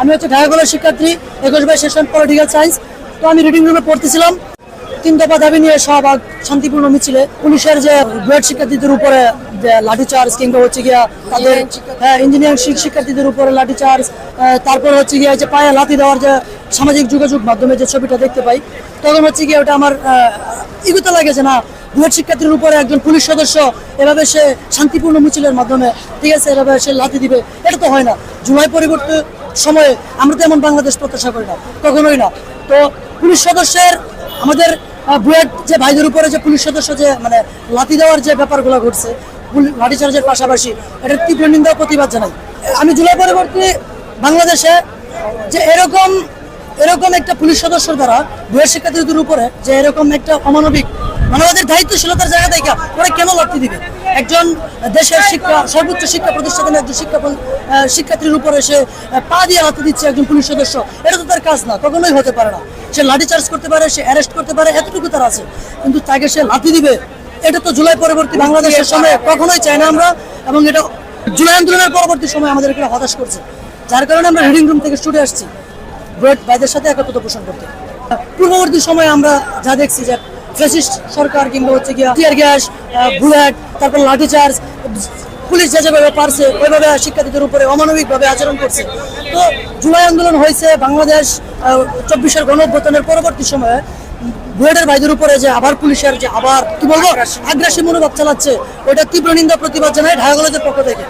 আমি হচ্ছে ঢাকা কলেজ শিক্ষার্থী একুশ বাই সেশন পলিটিক্যাল সায়েন্স। তো আমি রিডিং রুমে পড়তেছিলাম। তিন দফা দাবি নিয়ে সহভাগ শান্তিপূর্ণ মিছিলে। পুলিশের যে বুয়েট শিক্ষার্থীদের উপরে যে লাঠিচার্জ কিংবা হচ্ছে গিয়া তাদের হ্যাঁ ইঞ্জিনিয়ারিং শিক্ষার্থীদের উপরে লাঠিচার্জ তারপর হচ্ছে গিয়া যে পায়ে লাথি দেওয়ার যে সামাজিক যোগাযোগ মাধ্যমে যে ছবিটা দেখতে পাই তখন হচ্ছে গিয়ে ওটা আমার ইগুতে লাগেছে না বুয়েট শিক্ষার্থীর উপরে একজন পুলিশ সদস্য এভাবে সে শান্তিপূর্ণ মিছিলের মাধ্যমে ঠিক আছে এভাবে সে লাথি দিবে এটা তো হয় না। জুলাই পরিবর্তে সময়ে আমরা তো এমন বাংলাদেশ প্রত্যাশা করি না, কখনোই না। তো পুলিশ সদস্যের আমাদের বুয়েট যে ভাইদের উপরে যে পুলিশ সদস্য যে মানে লাথি দেওয়ার যে ব্যাপারগুলো ঘটছে লাঠিচার্জের পাশাপাশি, এটার তীব্র নিন্দা প্রতিবাদ জানাই। আমি জুলাই পরবর্তী বাংলাদেশে যে এরকম এরকম একটা পুলিশ সদস্যর দ্বারা শিক্ষার্থীদের উপরে যে এরকম একটা অমানবিক ওদের দায়িত্বশীলতার জায়গা থেকে ওরা কেন লড়তে দিবে? একজন দেশের শিক্ষা সর্বোচ্চ শিক্ষা প্রতিষ্ঠানের একজন শিক্ষা শিক্ষার্থীর উপরে সে আহ, পা দিয়ে হাতে দিচ্ছে একজন পুলিশ সদস্য এটা তো তার কাজ না কখনোই হতে পারে না। সে লাঠি চার্জ করতে পারে সে অ্যারেস্ট করতে পারে এতটুকু তার আছে। কিন্তু তাকে সে লাঠি দিবে এটা তো জুলাই পরবর্তী বাংলাদেশের সময় কখনোই চাই না আমরা এবং এটা জুলাই আন্দোলনের পরবর্তী সময় আমাদের এখানে হতাশ করছে। যার কারণে আমরা রিডিং রুম থেকে ছুটে আসছি। বুয়েট ভাইদের সাথে একত্রতা পোষণ করতে। পূর্ববর্তী সময়ে আমরা যা দেখছি যে ফ্যাসিস্ট সরকার কিংবা হচ্ছে গিয়া টিয়ার গ্যাস বুলেট তারপর লাঠিচার্জ পুলিশ যে যেভাবে পারছে, ওইভাবে শিক্ষার্থীদের উপরে অমানবিকভাবে আচরণ করছে। তো জুলাই আন্দোলন হয়েছে বাংলাদেশ চব্বিশের গণ অভ্যুত্থানের পরবর্তী সময়ে। বুয়েটের ভাইদের উপরে যে আবার পুলিশের যে আবার, কি বলব, আগ্রাসী মনোভাব চালাচ্ছে, ওইটা তীব্র নিন্দা, প্রতিবাদ জানায় ঢাকা কলেজের পক্ষ থেকে।